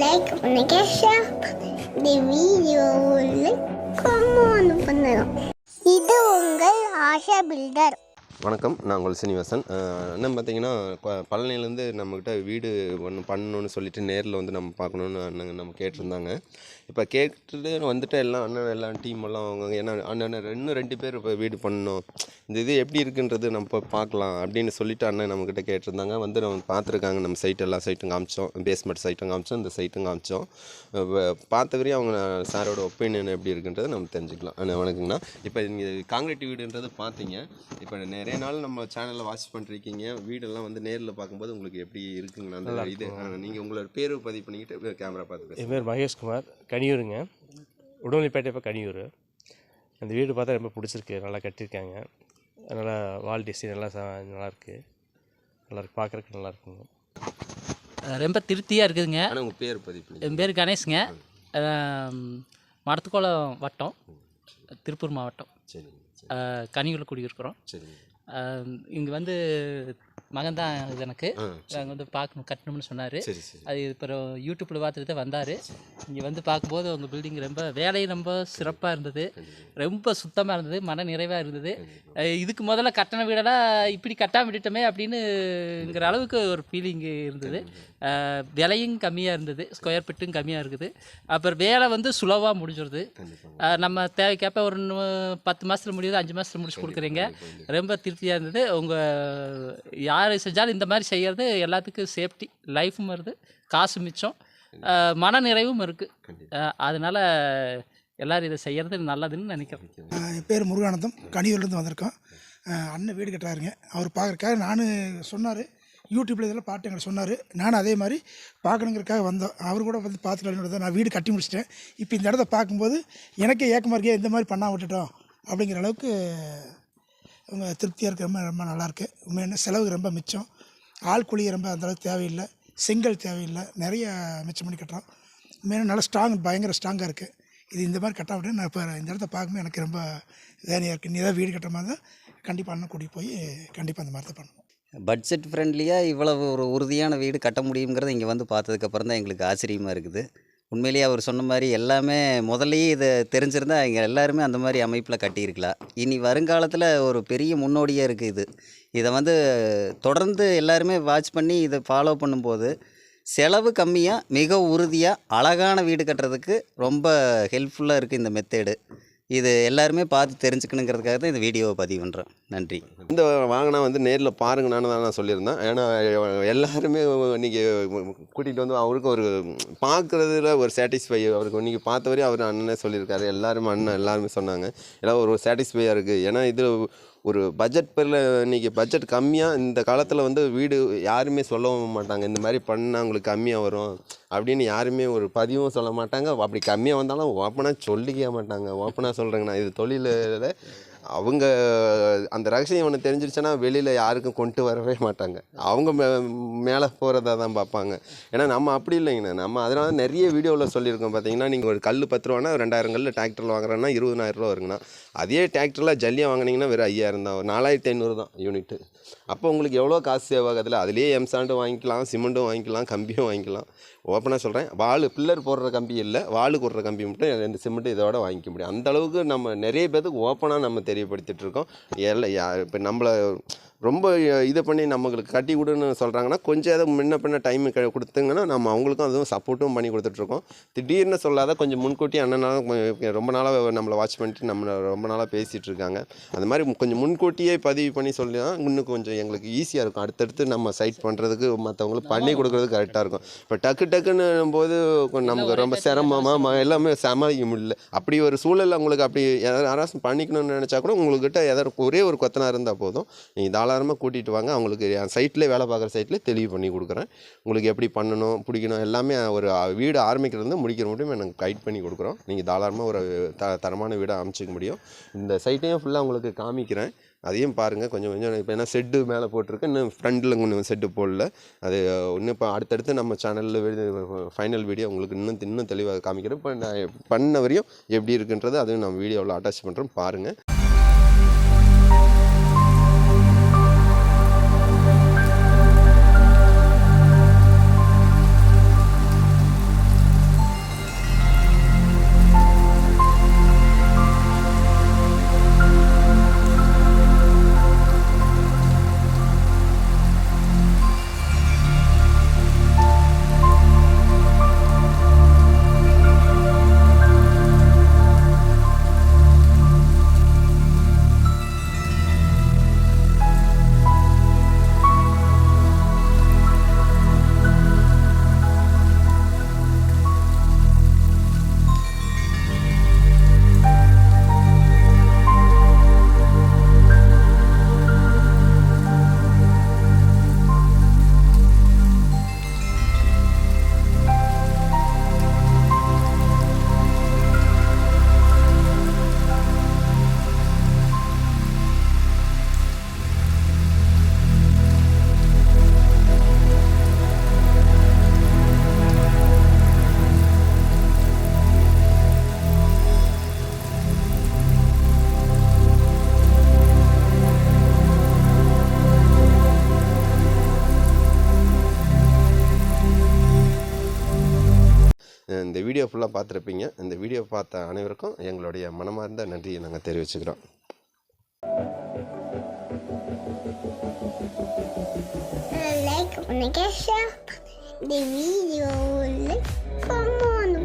Like பண்ணுங்க share இந்த வீடியோவில் கமெண்ட் பண்ணணும் இது உங்கள் ஆஷா பில்டர் வணக்கம் நான் உங்கள் சீனிவாசன் என்ன பார்த்தீங்கன்னா ப- பழனிலேருந்து நம்மக்கிட்ட வீடு ஒன்று பண்ணணும்னு சொல்லிட்டு நேரில் வந்து நம்ம பார்க்கணுன்னு அண்ணன் நம்ம கேட்டிருந்தாங்க இப்போ கேட்டுட்டு வந்துட்டு எல்லாம் அண்ணன் எல்லாம் டீம் எல்லாம் அவங்க ஏன்னா அண்ணன் இன்னும் ரெண்டு பேர் இப்போ வீடு பண்ணணும். இந்த இது எப்படி இருக்குன்றது நம்ம பார்க்கலாம் அப்படின்னு சொல்லிட்டு அண்ணன் நம்மக்கிட்ட கேட்டிருந்தாங்க. வந்து நம்ம பார்த்துருக்காங்க நம்ம சைட் எல்லா சைட்டும் காமிச்சோம். பேஸ்மெண்ட் சைட்டும் காமிச்சோம் இந்த சைட்டும் காமிச்சோம். பார்த்த வரையும் அவங்க சாரோட ஒப்பீனியன் எப்படி இருக்குன்றதை நம்ம தெரிஞ்சுக்கலாம். அண்ணா வணக்கங்கண்ணா. இப்போ நீங்கள் காங்கிரீட் வீடுன்றது பார்த்தீங்க. இப்போ நிறைய நாள் நம்ம சேனலில் வாட்ச் பண்ணிருக்கீங்க. வீடெல்லாம் வந்து நேரில் பார்க்கும்போது உங்களுக்கு எப்படி இருக்குங்கண்ணா அந்த இது? நீங்கள் உங்களோட பேர் பதிவு பண்ணிக்கிட்டு கேமரா பார்த்து என் பேர் மகேஷ்குமார். கனியூருங்க. உடனடிப்பேட்டை இப்போ கனியூர். அந்த வீடு பார்த்தா ரொம்ப பிடிச்சிருக்கு. நல்லா கட்டியிருக்காங்க. நல்லா வால் டிசைன் நல்லா இருக்கு. நல்லா இருக்கு. பார்க்குறதுக்கு நல்லா இருக்குங்க. அஹ் ரொம்ப திருப்தியாக இருக்குதுங்க. உங்கள் பேர் பதிவு பண்ணி என் பேர் கணேஷுங்க. மடத்துக்குளம் வட்டம். திருப்பூர் மாவட்டம். சரி. கனியூரில் குடியிருக்கிறோம். சரிங்க. இங்கே வந்து மகன் தான் இது எனக்கு. நாங்கள் வந்து பார்க்கணும் கட்டணும்னு சொன்னார். அது அப்புறம் யூடியூப்பில் பார்த்துட்டு தான் வந்தார். இங்கே வந்து பார்க்கும்போது உங்கள் பில்டிங் ரொம்ப வேலையும் ரொம்ப சிறப்பாக இருந்தது. ரொம்ப சுத்தமாக இருந்தது மன நிறைவாக இருந்தது. இதுக்கு முதல்ல கட்டண வீடெல்லாம் இப்படி கட்டாம விட்டுட்டோமே அப்படின்னுங்கிற அளவுக்கு ஒரு ஃபீலிங் இருந்தது. விலையும் கம்மியாக இருந்தது ஸ்கொயர் ஃபீட்டும் கம்மியாக இருக்குது. அப்புறம் வேலை வந்து சுலவாக முடிஞ்சிருது. நம்ம தேவைக்கேற்ப ஒரு பத்து மாதத்தில் முடியுது அஞ்சு மாதத்தில் முடிச்சு கொடுக்குறீங்க. ரொம்ப திருப்தியாக இருந்தது. உங்கள் யார் செஞ்சாலும் இந்த மாதிரி செய்கிறது எல்லாத்துக்கும் சேஃப்டி லைஃபும் வருது. காசு மிச்சம். மன நிறைவும் இருக்குது அதனால் எல்லோரும் இதை செய்கிறது நல்லதுன்னு நினைக்கிறேன். என் பேர் முருகானந்தம். கனியூர்லேருந்து வந்திருக்கோம். அண்ணன் வீடு கட்டுறாருங்க. அவர் பார்க்குறக்காக நான் சொன்னார். யூடியூப்பில் இதெல்லாம் பாட்டு எங்களுக்கு சொன்னார். நானும் அதே மாதிரி பார்க்கணுங்கிறக்காக வந்தோம். அவர் கூட வந்து பார்த்துக்கலாம் நான் வீடு கட்டி முடிச்சிட்டேன். இப்போ இந்த இடத்த பார்க்கும்போது எனக்கே ஏக்கமாக இருக்கே இந்த மாதிரி பண்ணாம விட்டுட்டோம் அப்படிங்கிற அளவுக்கு இவங்க திருப்தியாக இருக்கிற ரொம்ப ரொம்ப நல்லாயிருக்கு. உண்மையான செலவு ரொம்ப மிச்சம். ஆள் கூலி ரொம்ப அந்தளவுக்கு தேவையில்லை. செங்கல் தேவையில்லை. நிறைய மிச்சம் பண்ணி கட்டுறோம். உண்மையான நல்லா ஸ்ட்ராங் பயங்கர ஸ்ட்ராங்காக இருக்குது இது இந்த மாதிரி கட்ட நான் இப்போ இந்த இடத்த பார்க்கும்போது எனக்கு ரொம்ப வேலையாக இருக்குது நீ ஏதாவது வீடு கட்டுற மாதிரி தான் கண்டிப்பாக அண்ணன் கூட்டிகிட்டு போய் கண்டிப்பாக அந்த மாதிரி தான் பண்ணுவோம். பட்ஜெட் ஃப்ரெண்ட்லியாக இவ்வளவு ஒரு உறுதியான வீடு கட்ட முடியுங்கிறத இங்கே வந்து பார்த்ததுக்கப்புறம் தான் எங்களுக்கு ஆச்சரியமாக இருக்குது. உண்மையிலேயே அவர் சொன்ன மாதிரி எல்லாமே முதல்லயே இதை தெரிஞ்சிருந்தா இங்கே எல்லாருமே அந்த மாதிரி அமைப்பில் கட்டியிருக்கலாம் இனி வருங்காலத்தில் ஒரு பெரிய முன்னோடியாக இருக்குது இது. இதை வந்து தொடர்ந்து எல்லாருமே வாட்ச் பண்ணி இதை ஃபாலோ பண்ணும்போது செலவு கம்மியாக மிக உறுதியாக அழகான வீடு கட்டுறதுக்கு ரொம்ப ஹெல்ப்ஃபுல்லாக இருக்குது இந்த மெத்தேடு இது எல்லாருமே பார்த்து தெரிஞ்சுக்கணுங்கிறதுக்காக தான் இந்த வீடியோவை பதிவு பண்ணுறேன் நன்றி. இந்த வாங்கினா வந்து நேரில் பாருங்கன்னு தான் நான் சொல்லியிருந்தேன். ஏன்னா எல்லாருமே நீங்கள் கூட்டிகிட்டு வந்து அவருக்கு ஒரு பார்க்குறதுல ஒரு சாட்டிஸ்ஃபை அவருக்கு நீங்கள் பார்த்த வரையும் அவர் அண்ணனே சொல்லியிருக்காரு. எல்லாருமே அண்ணன் எல்லாருமே சொன்னாங்க. எல்லாம் ஒரு சாட்டிஸ்ஃபையாக இருக்குது ஏன்னா இது ஒரு பட்ஜெட் பேரில் இன்றைக்கி பட்ஜெட் கம்மியாக இந்த காலத்தில் வந்து வீடு யாருமே சொல்லவும் மாட்டாங்க. இந்த மாதிரி பண்ணால் உங்களுக்கு கம்மியாக வரும் அப்படின்னு யாருமே ஒரு பதிவும் சொல்ல மாட்டாங்க. அப்படி கம்மியாக வந்தாலும் ஓப்பனாக சொல்லிக்க மாட்டாங்க. ஓப்பனாக சொல்கிறேங்கண்ணா இது தொழிலில் அவங்க அந்த ரகசியம் ஒன்று தெரிஞ்சிருச்சுன்னா வெளியில் யாருக்கும் கொண்டு வரவே மாட்டாங்க. அவங்க மே மேலே போகிறதா தான் பார்ப்பாங்க. ஏன்னா நம்ம அப்படி இல்லைங்கண்ணா. நம்ம அதனால நிறைய வீடியோவில் சொல்லியிருக்கோம். பார்த்தீங்கன்னா நீங்கள் ஒரு கல் பத்து ரூபானா ரெண்டாயிரம் கல் டிராக்டரில் வாங்குறேன்னா இருபதாயிரம் ரூபா வருங்கண்ணா. அதே டிராக்டரில் ஜல்லியாக வாங்குனீங்கன்னா வெறும் ஐயாயிரம் தான் நாலாயிரத்தி ஐநூறு தான் யூனிட்டு அப்போ உங்களுக்கு எவ்வளோ காசு சேவ் ஆகுதுல அதுலேயே எம்சாண்டும் வாங்கிக்கலாம் சிமெண்ட்டும் வாங்கிக்கலாம் கம்பியும் வாங்கிக்கலாம். ஓப்பனாக சொல்கிறேன் வாள் பில்லர் போடுற கம்பி இல்லை. வாள் போடுற கம்பி மட்டும் ரெண்டு சிமெண்ட்டு இதோட வாங்கிக்க முடியும். அந்த அளவுக்கு நம்ம நிறைய பேருக்கு ஓப்பனாக நம்ம தெரியும் தெரியப்படுத்திகிட்டு தெரியப்படுத்திகிட்ருக்கோம் எல்லாம் இப்போ நம்மளை ரொம்ப இதை பண்ணி நம்மளுக்கு கட்டி கொடுன்னு சொல்கிறாங்கன்னா கொஞ்சம் ஏதோ முன்ன பின்ன டைம் கொடுத்துங்கன்னா நம்ம அவங்களுக்கும் அதுவும் சப்போர்ட்டும் பண்ணி கொடுத்துட்ருக்கோம். திடீர்னு சொல்லாத கொஞ்சம் முன்கூட்டி அண்ணனால ரொம்ப நாளாக நம்மளை வாட்ச் பண்ணிட்டு நம்மளை ரொம்ப நாளாக பேசிகிட்டு இருக்காங்க. அந்த மாதிரி கொஞ்சம் முன்கூட்டியே பதிவு பண்ணி சொல்லி தான் இன்னும் கொஞ்சம் எங்களுக்கு ஈஸியாக இருக்கும். அடுத்தடுத்து நம்ம சைட் பண்ணுறதுக்கு மற்றவங்களுக்கு பண்ணி கொடுக்குறதுக்கு கரெக்டாக இருக்கும். இப்போ டக்கு டக்குன்னு போது நமக்கு ரொம்ப சிரமமாக எல்லாமே சமாளிக்க முடியல. அப்படி ஒரு சூழல் உங்களுக்கு அப்படி யாராவது யாராச்சும் பண்ணிக்கணும்னு நினச்சா கூட உங்கள்கிட்ட ஏதாவது ஒரே ஒரு கொத்தனா இருந்தால் போதும். நீங்கள் தாராளமாக கூட்டிகிட்டு வாங்க. அவங்களுக்கு என் சைட்லேயே வேலை பார்க்குற சைட்லேயே தெளிவு பண்ணி கொடுக்குறேன். உங்களுக்கு எப்படி பண்ணணும் பிடிக்கணும் எல்லாமே ஒரு வீடு ஆரம்பிக்கிறதுலேருந்து முடிக்கிற முடியும் எனக்கு கைட் பண்ணி கொடுக்குறோம். நீங்கள் தாராளமாக ஒரு த தரமான வீடை அமைச்சிக்க முடியும். இந்த சைட்டையும் ஃபுல்லாக உங்களுக்கு காமிக்கிறேன். அதையும் பாருங்கள் கொஞ்சம் கொஞ்சம் இப்போ என்ன செட்டு மேலே போட்டிருக்கு. இன்னும் ஃப்ரண்டில் இன்னும் செட்டு போடல. அது இன்னும் இப்போ அடுத்தடுத்து நம்ம சேனலில் ஃபைனல் வீடியோ உங்களுக்கு இன்னும் இன்னும் தெளிவாக காமிக்கிறேன். இப்போ நான் பண்ண வரையும் எப்படி இருக்குன்றது அதுவும் நம்ம வீடியோவில் அட்டாச் பண்ணுறோம் பாருங்கள் இந்த வீடியோ ஃபுல்லாக பார்த்துருப்பீங்க. இந்த வீடியோ பார்த்த அனைவருக்கும் எங்களுடைய மனமார்ந்த நன்றியை நாங்கள் தெரிவிச்சுக்கிறோம். லைக் பண்ணுங்க ஷேர் பண்ணுங்க இந்த வீடியோவில் கமெண்ட்